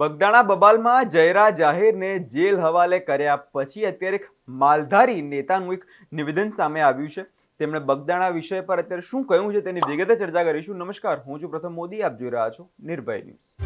Bagdana બબાલમાં જયરા જાહેરને jail હવાલે કર્યા પછી અત્યારે એક માલધારી નેતાનું એક નિવેદન સામે આવ્યું છે. તેમણે બગદાણા વિષય પર અત્યારે શું કહ્યું છે તેની વિગતે ચર્ચા કરીશું. નમસ્કાર, હું છું પ્રથમ મોદી. આપ જોઈ રહ્યા છો નિર્ભય ન્યૂઝ.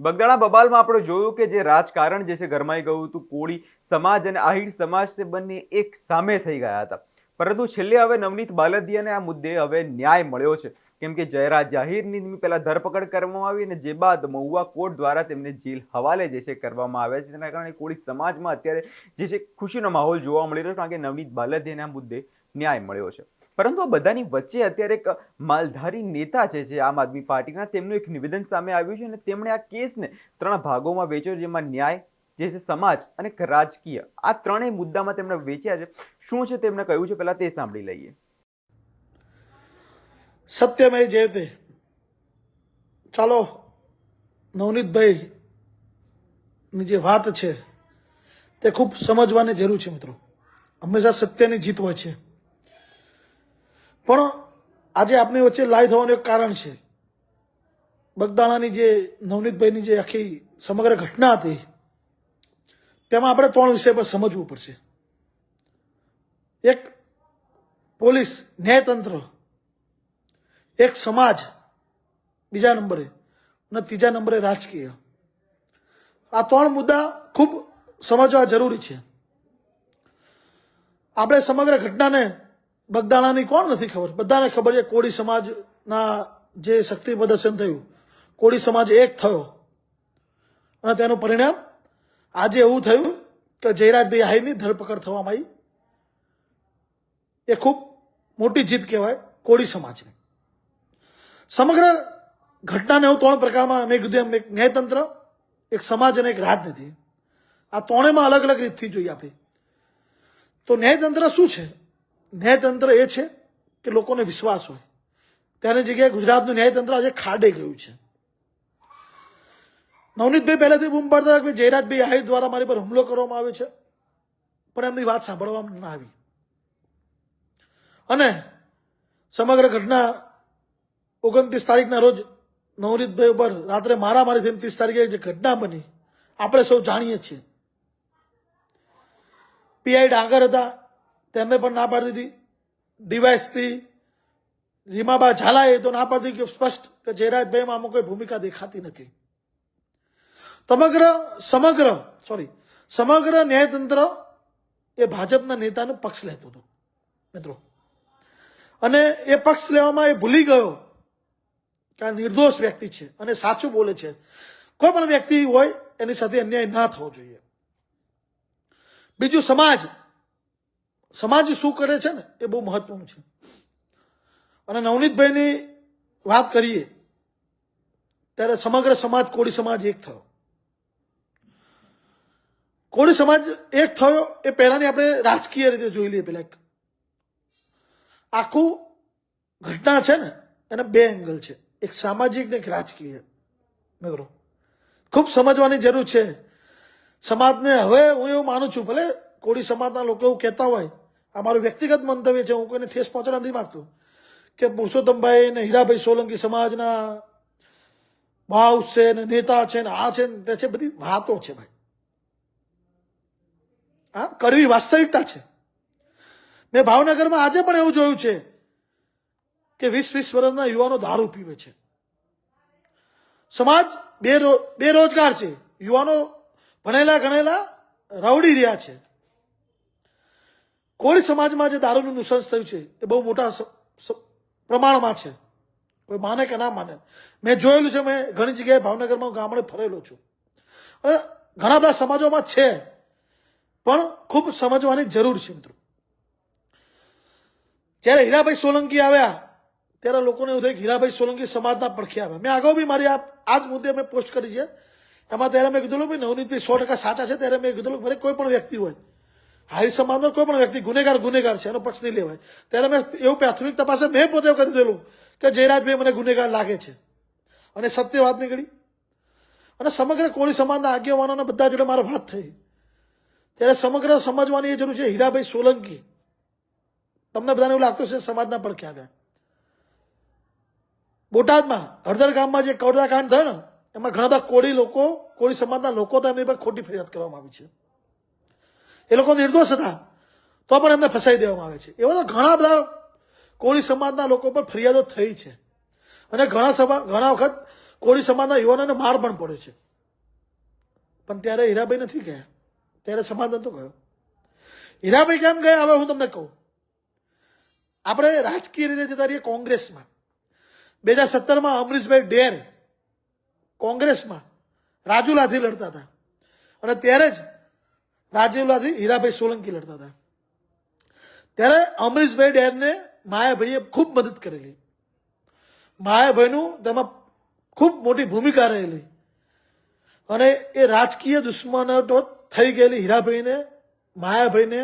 બગદાણા બબાલમાં આપણે જોયું કે જે રાજકારણ જે છે ગરમાઈ ગયું હતું, કોળી સમાજ અને આહિર સમાજ છે બંને એક સામે થઈ ગયા હતા. પરંતુ છેલ્લે હવે નવનીત બાલદિયાને આ મુદ્દે હવે ન્યાય મળ્યો છે. કેમ કે જયરા જાહિરની પહેલા ધરપકડ કરવામાં આવી અને જે બાદ મહુવા કોર્ટ દ્વારા તેમને જેલ હવાલે જે છે કરવામાં આવ્યા છે. તેના કારણે કોળી સમાજમાં અત્યારે જે છે ખુશીનો માહોલ જોવા મળી રહ્યો છે, કારણ કે નવનીત બાલદિયાને મુદ્દે ન્યાય મળ્યો છે. પરંતુ આ બધાની વચ્ચે અત્યારે એક માલધારી નેતા છે, જે આમ આદમી પાર્ટીના, તેમનું એક નિવેદન સામે આવ્યું છે અને તેમણે આ કેસને ત્રણ ભાગોમાં વેચ્યો જેમાં ન્યાય, જે છે સમાજ અને રાજકીય. આ ત્રણેય મુદ્દામાં તેમણે વેચ્યા છે. શું છે તેમણે કહ્યું છે? પહેલાં તે સાંભળી લઈએ. સત્યમય જયતે ચાલો, નવનીતભાઈ, ની જે વાત છે, તે ખૂબ સમજવાની જરૂર છે મિત્રો. હંમેશા સત્યની જીત હોય છે. પણ આજે આપની વચ્ચે લાઈ થવાનું એક કારણ છે. બગદાણાની જે નવનીતભાઈની જે આખી સમગ્ર ઘટના હતી, તેમાં આપણે ત્રણ વિષય પર સમજવું પડશે. એક, પોલીસ ન્યાયતંત્ર. એક સમાજ બીજા નંબરે અને ત્રીજા નંબરે રાજકીય. આ ત્રણ મુદ્દા ખૂબ સમજવા જરૂરી છે. આપણે સમગ્ર ઘટનાને બગદાણાની કોણ નથી ખબર? બધાને ખબર છે કોળી સમાજના જે શક્તિ પ્રદર્શન થયું, કોળી સમાજ એક થયો. અને તેનું પરિણામ આજે એવું થયું કે જયરાજભાઈ આહિરની ધરપકડ થવામાં આવી. એ ખૂબ મોટી જીત કહેવાય કોળી સમાજની. સમગ્ર ઘટનાને હું ત્રણ પ્રકારમાં મેં કીધું એમ, એક ન્યાયતંત્ર, એક સમાજ અને એક રાજનીતિ. આ ત્રણેયમાં અલગ અલગ રીતથી જોઈએ આપણે તો ન્યાયતંત્ર શું છે? ન્યાયતંત્ર એ છે કે લોકોને વિશ્વાસ હોય. તેની જગ્યાએ ગુજરાતનું ન્યાયતંત્ર આજે ખાડે ગયું છે. નવનીતભાઈ પહેલાથી બૂમ પાડતા કે જયરાજભાઈ આહિર દ્વારા મારી પર હુમલો કરવામાં આવ્યો છે. પણ એમની વાત સાંભળવામાં ના આવી. અને સમગ્ર ઘટના ઓગણત્રીસ તારીખના રોજ નવરીતભાઈ ઉપર રાત્રે મારામારી થઈને ત્રીસ તારીખે જે ઘટના બની, આપણે સૌ જાણીએ છીએ. પીઆઈ ડાંગર હતા, તેમને પણ ના પાડી દીધી. ડીવાયએસપી રીમાબા ઝાલાએ તો ના પાડી દીધી સ્પષ્ટ કે જયરાજભાઈમાં આમાં કોઈ ભૂમિકા દેખાતી નથી. સમગ્ર સમગ્ર સોરી સમગ્ર ન્યાયતંત્ર એ ભાજપના નેતાનો પક્ષ લેતું હતું, મિત્રો. અને એ પક્ષ લેવામાં એ ભૂલી ગયો કે આ નિર્દોષ વ્યક્તિ છે અને સાચું બોલે છે. કોઈ પણ વ્યક્તિ હોય, એની સાથે અન્યાય ના થવો જોઈએ. બીજું સમાજ. સમાજ શું કરે છે ને, એ બહુ મહત્વનું છે. અને નવનીતભાઈની વાત કરીએ, ત્યારે સમગ્ર સમાજ કોળી સમાજ એક થયો. કોળી સમાજ એક થયો એ પહેલાની આપણે રાજકીય રીતે જોઈ લઈએ પેલા આખું ઘટના છે ને, એને બે એંગલ છે. એક સામાજિક ને એક રાજકીય. મિત્રો, ખૂબ સમજવાની જરૂર છે. સમાજને હવે હું એવું માનું છું, ભલે કોળી સમાજના લોકો એવું કહેતા હોય, આ મારું વ્યક્તિગત મંતવ્ય છે, હું કોઈને ઠેસ પહોંચવા નથી માગતો, કે પુરુષોત્તમભાઈ ને હીરાભાઈ સોલંકી સમાજના ભાવ છે ને નેતા છે ને આ છે ને તે છે, બધી વાતો છે ભાઈ. હા, કરવી વાસ્તવિકતા છે. મેં ભાવનગરમાં આજે પણ એવું જોયું છે કે વીસ વીસ વર્ષના યુવાનો દારૂ પીવે છે. સમાજ બેરો બેરોજગાર છે. યુવાનો ભણેલા ગણેલા રવડી રહ્યા છે. કોળી સમાજમાં જે દારૂનું નુસંસ થયું છે, એ બહુ મોટા પ્રમાણમાં છે. કોઈ માને કે ના માને. મેં જોયેલું છે, મેં ઘણી જગ્યાએ ભાવનગરમાં ગામડે ફરેલો છું. અને ઘણા બધા સમાજોમાં છે, પણ ખૂબ સમજવાની જરૂર છે, મિત્રો. જ્યારે હીરાભાઈ સોલંકી આવ્યા ત્યારે લોકોને એવું થયું કે હીરાભાઈ સોલંકી સમાજના પડખે મેં અગાઉ બી મારી આ જ મુદ્દે મેં પોસ્ટ કરી છે. એમાં ત્યારે મેં કીધું કે નવનીતભાઈ સો ટકા સાચા છે. ત્યારે મેં કીધું ભલે કોઈ પણ વ્યક્તિ હોય, હારી સમાજનો કોઈ પણ વ્યક્તિ, ગુનેગાર ગુનેગાર છે, એનો પક્ષ નહીં લેવાય. ત્યારે મેં એવું પ્રાથમિક તપાસે, મેં પોતે કરી દીધેલું કે જયરાજભાઈ મને ગુનેગાર લાગે છે. અને સત્ય વાત નીકળી. અને સમગ્ર કોળી સમાજના આગેવાનોને બધા જોડે મારો વાત થઈ. ત્યારે સમગ્ર સમજવાની એ જરૂર છે, હીરાભાઈ સોલંકી. તમને બધાને એવું લાગતું છે સમાજના પડખે આવ્યા. બોટાદમાં, હળદર ગામમાં જે કવડા કાંડ થયો ને, એમાં ઘણા બધા કોળી લોકો, કોળી સમાજના લોકો તો એમની પર ખોટી ફરિયાદ કરવામાં આવી છે. એ લોકો નિર્દોષ હતા, તો પણ એમને ફસાઈ દેવામાં આવે છે. એવા તો ઘણા બધા કોળી સમાજના લોકો પર ફરિયાદો થઈ છે. અને ઘણા સમા ઘણા વખત કોળી સમાજના યુવાનોને માર પણ પડ્યો છે. પણ ત્યારે હીરાભાઈ નથી ગયા. ત્યારે સમાજ નતો ગયો. હીરાભાઈ કેમ ગયા? હવે હું તમને કહું. આપણે રાજકીય રીતે જતા રહીએ કોંગ્રેસમાં. બે હજાર સત્તરમાં અમરીશભાઈ ડેર કોંગ્રેસમાં રાજુલાથી લડતા હતા. અને ત્યારે જ રાજુલાથી હીરાભાઈ સોલંકી લડતા હતા. ત્યારે અમરીશભાઈ ડેરને માયાભાઈએ ખૂબ મદદ કરેલી. માયાભાઈનું તેમાં ખૂબ મોટી ભૂમિકા રહેલી. અને એ રાજકીય દુશ્મનો થઈ ગયેલી હીરાભાઈને, માયાભાઈને.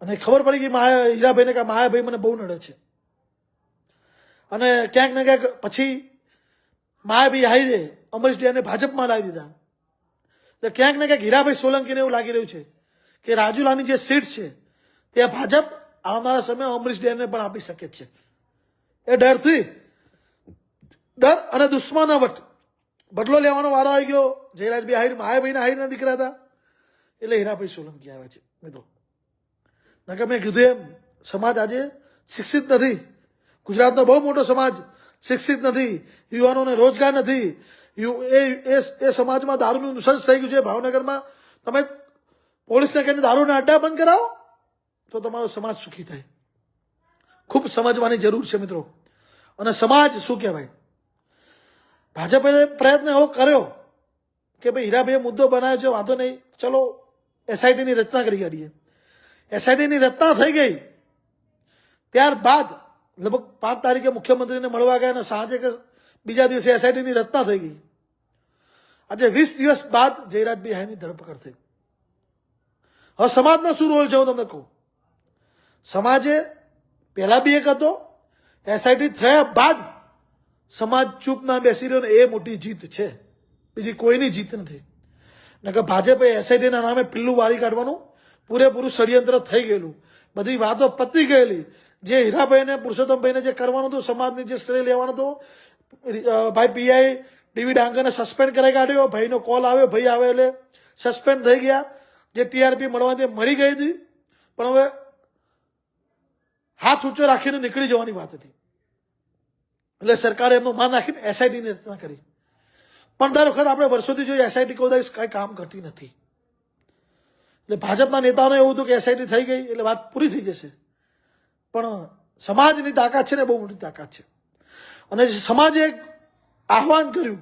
અને ખબર પડી કે માયા હીરાભાઈને કે માયાભાઈ મને બહુ નડે છે. અને ક્યાંક ને ક્યાંક પછી માયાભાઈ હાઈ અમરીશ ડેરને ભાજપમાં લાવી દીધા. એટલે ક્યાંક ને ક્યાંક હીરાભાઈ સોલંકીને એવું લાગી રહ્યું છે કે રાજુલાની જે સીટ છે તે ભાજપ આવનારા સમયે અમરીશ ડેરને પણ આપી શકે છે. એ ડરથી, ડર અને દુશ્મનાવટ બદલો લેવાનો વારો આવી ગયો. જયરાજભાઈ હાઈર, માયાભાઈના હાઈરના દીકરા હતા. એટલે હીરાભાઈ સોલંકી આવે છે. મિત્રો, નકર મેં કીધું એમ, સમાજ આજે શિક્ષિત નથી. ગુજરાતનો બહુ મોટો સમાજ, શિક્ષિત નથી, યુવાનોને રોજગાર નથી. એ એ સમાજમાં દારૂનું નુસંસ થઈ ગયું છે ભાવનગરમાં. તમે પોલીસને કહીને દારૂના અડ્ડા બંધ કરાવો, તો તમારો સમાજ સુખી થાય. ખૂબ સમજવાની જરૂર છે મિત્રો. અને સમાજ શું કહેવાય? ભાજપે પ્રયત્ન એવો કર્યો કે ભાઈ હીરાભાઈએ મુદ્દો બનાવ્યો છે, વાંધો નહીં, ચલો એસઆઈટીની રચના કરી કાઢીએ. એસઆઈટીની રચના થઈ ગઈ. ત્યારબાદ લગભગ પાંચ તારીખે મુખ્યમંત્રીને મળવા ગયા અને સાંજે કે બીજા દિવસે એસઆઈટીની રચના થઈ ગઈ. આજે વીસ દિવસ બાદ જયરાજ બિહાઈની ધરપકડ થઈ. હવે સમાજનો શું રોલ છે હું તમને કહું? સમાજે પહેલા બી એક હતો એસઆઈટી થયા બાદ સમાજ ચૂપ ના બેસી રહ્યો ને એ મોટી જીત છે. બીજી કોઈની જીત નથી. નકર ભાજપે એસઆઈટીના નામે પિલ્લું વાળી કાઢવાનું પૂરેપૂરું ષડયંત્ર થઈ ગયેલું. બધી વાતો પતી ગયેલી. જે હીરાભાઈને, પુરુષોત્તમભાઈને જે કરવાનું હતું, સમાજની જે શ્રેય લેવાનું હતું ભાઈ પીઆઈ ડીવી ડાંગરને સસ્પેન્ડ કરાવી કાઢ્યો, ભાઈનો કોલ આવ્યો, ભાઈ આવે એટલે સસ્પેન્ડ થઈ ગયા. જે ટીઆરપી મળવાની મળી ગઈ હતી, પણ હવે હાથ ઊંચો રાખીને નીકળી જવાની વાત હતી. એટલે સરકારે એમનું માન રાખીને એસઆઈટીની રચના કરી. પણ દર વખત આપણે વર્ષોથી જોઈએ એસઆઈટી કોઈ કાંઈ કામ કરતી નથી. એટલે ભાજપના નેતાઓને એવું હતું કે એસઆઈટી થઈ ગઈ, એટલે વાત પૂરી થઈ જશે. પણ સમાજની તાકાત છે ને બહુ મોટી તાકાત છે. અને સમાજે એક આહવાન કર્યું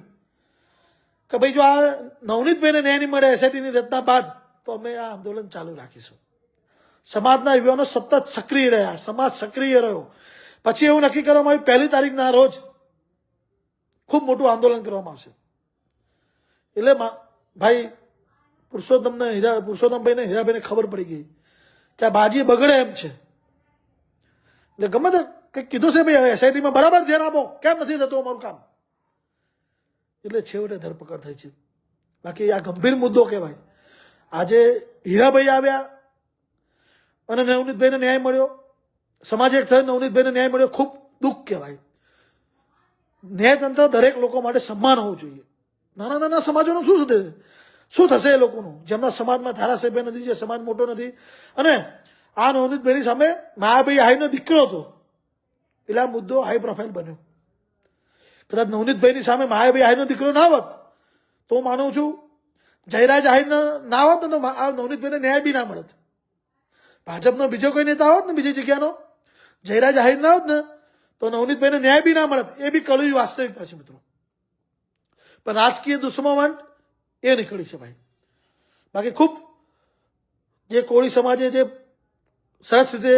કે ભાઈ જો આ નવનીતભાઈને ન્યાય નહીં મળે એસઆઈટીની રચના બાદ તો અમે આ આંદોલન ચાલુ રાખીશું. સમાજના યુવાનો સતત સક્રિય રહ્યા, સમાજ સક્રિય રહ્યો. પછી એવું નક્કી કરવામાં આવ્યું, પહેલી તારીખના રોજ ખૂબ મોટું આંદોલન કરવામાં આવશે. એટલે ભાઈ, પુરુષોત્તમને હીરા, પુરુષોત્તમભાઈને, હીરાભાઈને ખબર પડી ગઈ કે આ બાજી બગડે એમ છે. એટલે ગમે તે કંઈક કીધું છે ભાઈ એસઆઈટીમાં બરાબર ધ્યાન આપો. કેમ નથી થતું અમારું કામ? એટલે છેવટે ધરપકડ થઈ છે. બાકી આ ગંભીર મુદ્દો કહેવાય. આજે હીરાભાઈ આવ્યા અને નવનીતભાઈને ન્યાય મળ્યો. સમાજ એક થયો, નવનીતભાઈને ન્યાય મળ્યો. ખૂબ દુઃખ કહેવાય. ન્યાયતંત્ર દરેક લોકો માટે સન્માન હોવું જોઈએ. નાના નાના સમાજોનું શું થશે? શું થશે એ લોકોનું? જેમના સમાજમાં ધારાસભ્ય નથી, જે સમાજ મોટો નથી. અને આ નવનીતભાઈની સામે માયાભાઈ હાઈનો દીકરો હતો. એટલે આ મુદ્દો હાઈ પ્રોફાઇલ બન્યો. કદાચ નવનીતભાઈની સામે માયાભાઈ હાઈનો દીકરો ના હોત, તો હું માનું છું, જયરાજ આહીરનો ના હોત તો આ નવનીતભાઈને ન્યાય બી ના મળત. ભાજપનો બીજો કોઈ નેતા હોત ને બીજી જગ્યાનો, જયરાજ આહીર ના હોત ને, તો નવનીતભાઈને ન્યાય બી ના મળત. એ બી કલવી વાસ્તવિકતા છે મિત્રો. પણ રાજકીય દુશ્મન એ નીકળી છે ભાઈ. બાકી ખૂબ જે કોળી સમાજે જે સરસ રીતે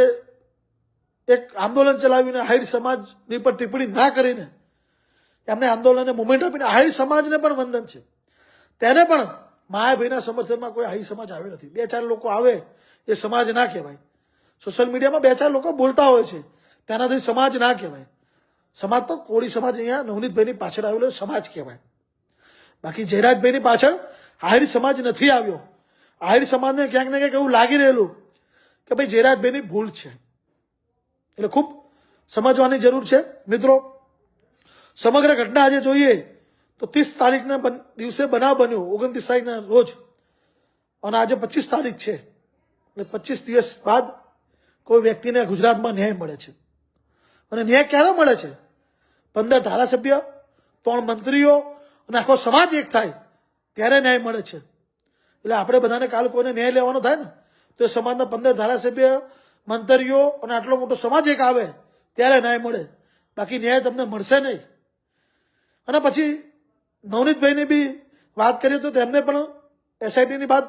એક આંદોલન ચલાવીને હાઈર સમાજની પર ટિપ્પણી ના કરીને એમને આંદોલનને મુમેન્ટ આપીને હાઈર સમાજને પણ વંદન છે. તેને પણ માયાભાઈના સમર્થનમાં કોઈ હાઈ સમાજ આવ્યો નથી. બે ચાર લોકો આવે એ સમાજ ના કહેવાય. સોશિયલ મીડિયામાં બે ચાર લોકો બોલતા હોય છે. તેનાથી સમાજ ના કહેવાય. સમાજ તો કોળી સમાજ અહીંયા નવનીતભાઈની પાછળ આવેલો સમાજ કહેવાય. બાકી જયરાજભાઈની પાછળ આહિર સમાજ નથી આવ્યો. આહિર સમાજને ક્યાંક ને ક્યાંક એવું લાગી રહેલું કે ભાઈ જયરાજભાઈની ભૂલ છે. એટલે ખૂબ સમજવાની જરૂર છે. મિત્રો, સમગ્ર ઘટના આજે જોઈએ તો ત્રીસ તારીખના દિવસે બનાવ બન્યો, ઓગણત્રીસ તારીખના રોજ. અને આજે પચીસ તારીખ છે. એટલે પચીસ દિવસ બાદ કોઈ વ્યક્તિને ગુજરાતમાં ન્યાય મળે છે. અને ન્યાય ક્યારે મળે છે? પંદર ધારાસભ્ય, ત્રણ મંત્રીઓ અને આખો સમાજ એક થાય, ત્યારે ન્યાય મળે છે. એટલે આપણે બધાને કાલ કોઈને ન્યાય લેવાનો થાય ને? તો સમાજના પંદર ધારાસભ્ય, મંત્રીઓ અને આટલો મોટો સમાજ એક આવે, ત્યારે ન્યાય મળે. બાકી ન્યાય તમને મળશે નહીં. અને પછી નવનીતભાઈની બી વાત કરીએ તો તેમને પણ એસઆઈટીની બાદ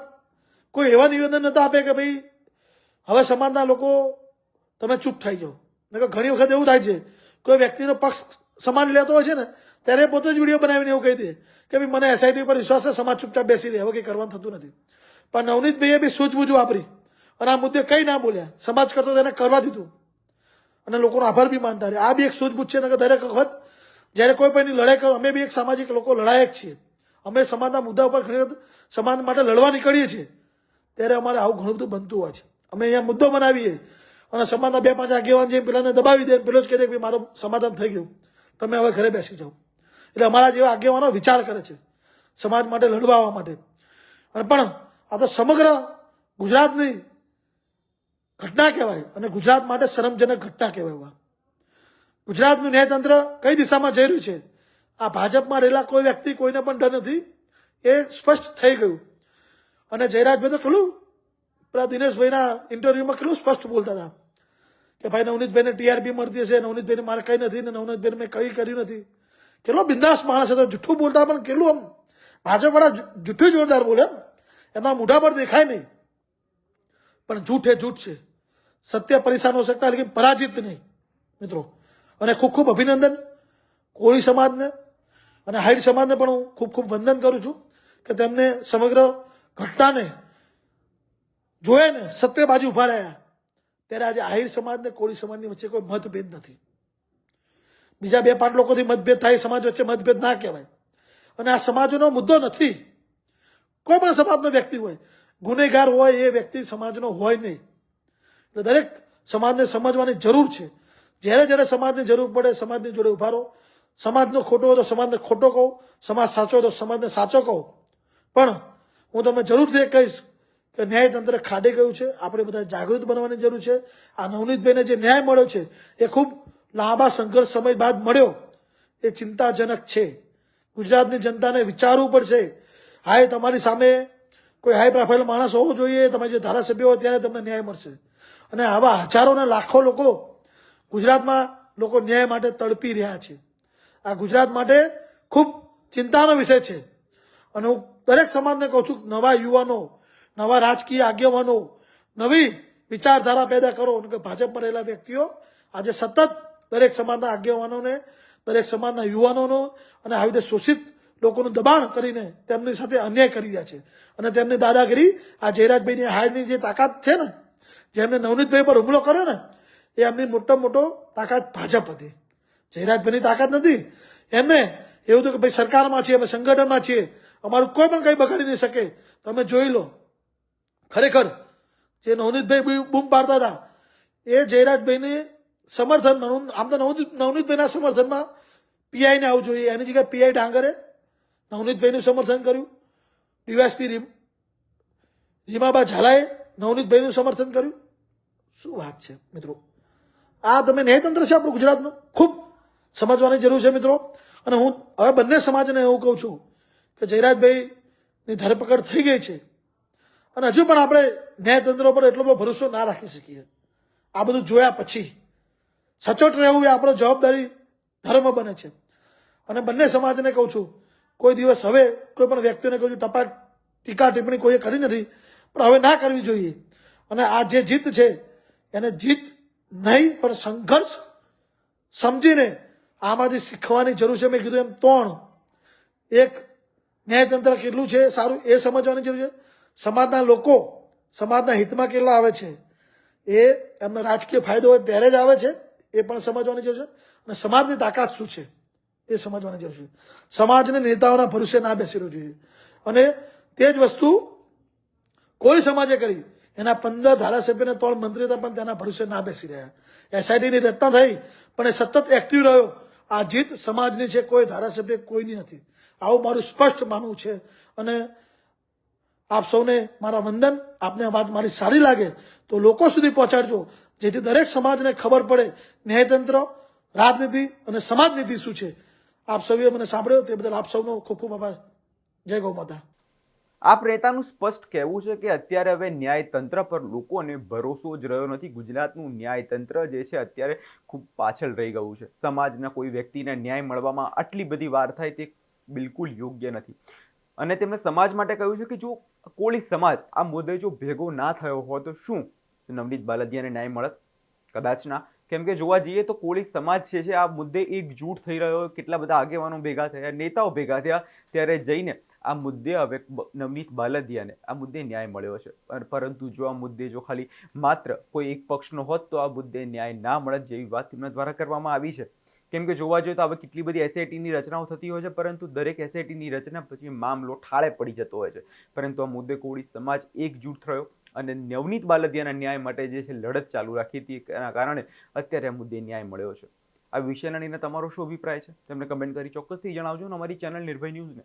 કોઈ એવા નિવેદન નતા આપે કે ભાઈ, હવે સમાજના લોકો, તમે ચૂપ થઈ જાઓ. નકર ઘણી વખત એવું થાય છે, કોઈ વ્યક્તિનો પક્ષ સમાન લેતો હોય છે ને, ત્યારે પોતે જ વીડિયો બનાવીને એવું કહી દે કે ભાઈ, મને એસઆઈટી પર વિશ્વાસ છે, સમાજ ચૂપચાપ બેસી રહે હવે કંઈ કરવાનું થતું નથી. પણ નવનીતભાઈએ બી સૂઝબૂઝ વાપરી. અને આ મુદ્દે કંઈ ના બોલ્યા. સમાજ કરતો તેને કરવા દીધું. અને લોકોનો આભાર બી માનતા રહે આ બી એક સૂઝબૂછ છે. કે દરેક વખત જ્યારે કોઈ પણ લડાઈ કરો અમે બી એક સામાજિક લોકો લડાયક છીએ. અમે સમાજના મુદ્દા ઉપર ઘણી સમાજ માટે લડવા નીકળીએ છીએ. ત્યારે અમારે આવું ઘણું બધું બનતું હોય છે. અમે અહીંયા મુદ્દો બનાવીએ અને સમાજના બે પાંચ આગેવાન જઈને પેલાને દબાવી દે પેલો જ કહે દે કે મારું સમાધાન થઈ ગયું. તમે હવે ઘરે બેસી જાઓ. એટલે અમારા જેવા આગેવાનો વિચાર કરે છે સમાજ માટે લડવા માટે. અને પણ આ તો સમગ્ર ગુજરાતની ઘટના કહેવાય અને ગુજરાત માટે શરમજનક ઘટના કહેવાય ગુજરાતનું ન્યાયતંત્ર કઈ દિશામાં જઈ રહ્યું છે? આ ભાજપમાં રહેલા કોઈ વ્યક્તિ કોઈને પણ ડર નથી? એ સ્પષ્ટ થઈ ગયું. અને જયરાજભાઈ તો કેટલું? પેલા દિનેશભાઈના ઇન્ટરવ્યુમાં કેટલું સ્પષ્ટ બોલતા હતા કે ભાઈ નવનીતભાઈને ટીઆરપી મળતી હશે, નવનીતભાઈને મારે કંઈ નથી ને નવનીતભાઈને મેં કંઈ કર્યું નથી. કેટલો બિંદાસ માણસ હતો જૂઠું બોલતા પણ કેટલું આમ ભાજપવાળા જુઠ્ઠું જૂઠું જોરદાર બોલે એમ. એમના મોઢા પર દેખાય નહીં. પણ જૂઠ એ જૂઠ છે. સત્ય પરેશાન હો સકતા લેકિન પરાજિત નહીં. મિત્રો, અને ખૂબ ખૂબ અભિનંદન કોળી સમાજને અને હાઈડ સમાજને પણ હું ખૂબ ખૂબ વંદન કરું છું કે તેમને સમગ્ર ઘટનાને જોયે ને સત્ય બાજુ ઊભા રહ્યા, ત્યારે આજે આહિર સમાજ ને કોળી સમાજની વચ્ચે કોઈ મતભેદ નથી. બીજા બે પાંચ લોકોથી મતભેદ થાય, સમાજ વચ્ચે મતભેદ ના કહેવાય. અને આ સમાજનો મુદ્દો નથી. કોઈ પણ સમાજનો વ્યક્તિ હોય, ગુનેગાર હોય એ વ્યક્તિ સમાજનો હોય નહીં. એટલે દરેક સમાજને સમજવાની જરૂર છે. જ્યારે જ્યારે સમાજની જરૂર પડે, સમાજની જોડે ઊભા રહો. સમાજનો ખોટો હોય તો સમાજને ખોટો કહો. સમાજ સાચો હોય તો સમાજને સાચો કહો. પણ હું તમને જરૂરથી એ કહીશ કે ન્યાયતંત્ર ખાડે ગયું છે. આપણે બધા જાગૃત બનવાની જરૂર છે. આ નવનીતભાઈને જે ન્યાય મળ્યો છે, એ ખૂબ લાંબા સંઘર્ષ સમય બાદ મળ્યો. એ ચિંતાજનક છે. ગુજરાતની જનતાને વિચારવું પડશે. હાય, તમારી સામે કોઈ હાઈ પ્રોફાઇલ માણસ હોવો જોઈએ. તમે જે ધારાસભ્ય હોય ત્યારે તમને ન્યાય મળશે. અને આવા હજારો ને લાખો લોકો ગુજરાતમાં લોકો ન્યાય માટે તડપી રહ્યા છે. આ ગુજરાત માટે ખૂબ ચિંતાનો વિષય છે. અને હું દરેક સમાજને કહું છું, નવા યુવાનો, નવા રાજકીય આગેવાનો, નવી વિચારધારા પેદા કરો. કે ભાજપમાં રહેલા વ્યક્તિઓ આજે સતત દરેક સમાજના આગેવાનોને, દરેક સમાજના યુવાનોનો અને આવી રીતે શોષિત લોકોનું દબાણ કરીને તેમની સાથે અન્યાય કરી રહ્યા છે. અને તેમની દાદાગીરી આ જયરાજભાઈની હારની જે તાકાત છે ને જેમને નવનીતભાઈ પર હુમલો કર્યો ને, એ એમની મોટો મોટો તાકાત ભાજપ હતી. જયરાજભાઈની તાકાત નથી. એમને એવું હતું કે ભાઈ સરકારમાં છીએ, અમે સંગઠનમાં છીએ, અમારું કોઈ પણ કંઈ બગાડી નહીં શકે. તમે જોઈ લો. ખરેખર જે નવનીતભાઈ બૂમ પાડતા હતા, એ જયરાજભાઈને સમર્થન આમ તો નવનીત, નવનીતભાઈના સમર્થનમાં પીઆઈને આવવું જોઈએ. એની જગ્યાએ પીઆઈ ડાંગરે નવનીતભાઈનું સમર્થન કર્યું. ડીવાયસપી રીમ, રીમાબા ઝાલાએ નવનીતભાઈનું સમર્થન કર્યું. શું વાત છે, મિત્રો? આ તમે ન્યાયતંત્ર છે આપણું ગુજરાતનું? ખૂબ સમજવાની જરૂર છે, મિત્રો. અને હું હવે બંને સમાજને એવું કહું છું કે જયરાજભાઈની ધરપકડ થઈ ગઈ છે. અને હજુ પણ આપણે ન્યાયતંત્ર પર એટલો બધો ભરોસો ના રાખી શકીએ. આ બધું જોયા પછી સચોટ રહેવું એ આપણો જવાબદારી ધર્મ બને છે. અને બંને સમાજને કહું છું, કોઈ દિવસ હવે કોઈ પણ વ્યક્તિને કહું છું, ટપા ટીકા ટિપ્પણી કોઈએ કરી નથી, પણ હવે ના કરવી જોઈએ. અને આ જે જીત છે એને જીત નહીં, પણ સંઘર્ષ સમજીને આમાંથી શીખવાની જરૂર છે. મેં કીધું એમ ત્રણ. એક, ન્યાયતંત્ર કેટલું છે? સારું, એ સમજવાની જરૂર છે. સમાજના લોકો સમાજના હિતમાં કેટલા આવે છે? એ એમનો રાજકીય ફાયદો હોય ત્યારે જ આવે છે, એ પણ સમજવાની જરૂર છે. અને સમાજની તાકાત શું છે? એ સમજવાની જરૂર છે. સમાજને નેતાઓના ભરોસે ના બેસી રહેવું જોઈએ. અને તે જ વસ્તુ કોઈ સમાજે કરી. એના પંદર ધારાસભ્યને ત્રણ મંત્રી હતા, પણ તેના ભરોસે ના બેસી રહ્યા. એસઆઈટીની રચના થઈ, પણ એ સતત એક્ટિવ રહ્યો. આ જીત સમાજની છે, કોઈ ધારાસભ્ય, કોઈની નથી. આવું મારું સ્પષ્ટ માનવું છે. અને આપ સૌને મારા વંદન, આપને વાત મારી સારી લાગે, તો લોકો સુધી પહોંચાડજો, જેથી દરેક સમાજને ખબર પડે ન્યાયતંત્ર, રાજનીતિ અને સમાજનીતિ શું છે. આપ સૌએ મને સાંભળ્યો, તે બદલ આપ સૌનો ખૂબ ખૂબ આભાર. જય ગૌ માતા. આપ પ્રેતાનું સ્પષ્ટ કહેવું છે કે અત્યારે હવે ન્યાયતંત્ર પર લોકોને ભરોસો જ રહ્યો નથી. ગુજરાતનું ન્યાયતંત્ર જે છે અત્યારે ખૂબ પાછળ રહી ગયું છે. સમાજના કોઈ વ્યક્તિને ન્યાય મળવામાં આટલી બધી વાર થાય તે બિલકુલ યોગ્ય નથી. અને તેમણે સમાજ માટે કહ્યું છે કે જો કોળી સમાજ આ મુદ્દે જો ભેગો ના થયો હોય તો શું? નવનીત બાલદિયાને ન્યાય મળત? કદાચ ના. કેમ કે જોવા જઈએ તો કોળી સમાજ છે આ મુદ્દે એકજૂટ થઈ રહ્યો કેટલા બધા આગેવાનો ભેગા થયા, નેતાઓ ભેગા થયા, ત્યારે જઈને આ મુદ્દે હવે નવનીત બાલદિયાને આ મુદ્દે ન્યાય મળ્યો છે. પરંતુ જો આ મુદ્દે જો ખાલી માત્ર કોઈ એક પક્ષનો હોત, તો આ મુદ્દે ન્યાય ના મળત જેવી વાત તેમના દ્વારા કરવામાં આવી છે. કેમ કે જોવા જોઈએ તો હવે કેટલી બધી એસઆઈટીની રચનાઓ થતી હોય છે, પરંતુ દરેક એસઆઈટીની રચના પછી મામલો ઠાળે પડી જતો હોય છે. પરંતુ આ મુદ્દે કોળી સમાજ એકજૂટ થયો અને નવનીત બાલદિયાના ન્યાય માટે જે છે લડત ચાલુ રાખી હતી એના કારણે અત્યારે આ મુદ્દે ન્યાય મળ્યો છે. આ વિષયના લઈને તમારો શું અભિપ્રાય છે? તેમને કમેન્ટ કરી ચોક્કસથી જણાવજો અને અમારી ચેનલ નિર્ભય ન્યૂઝને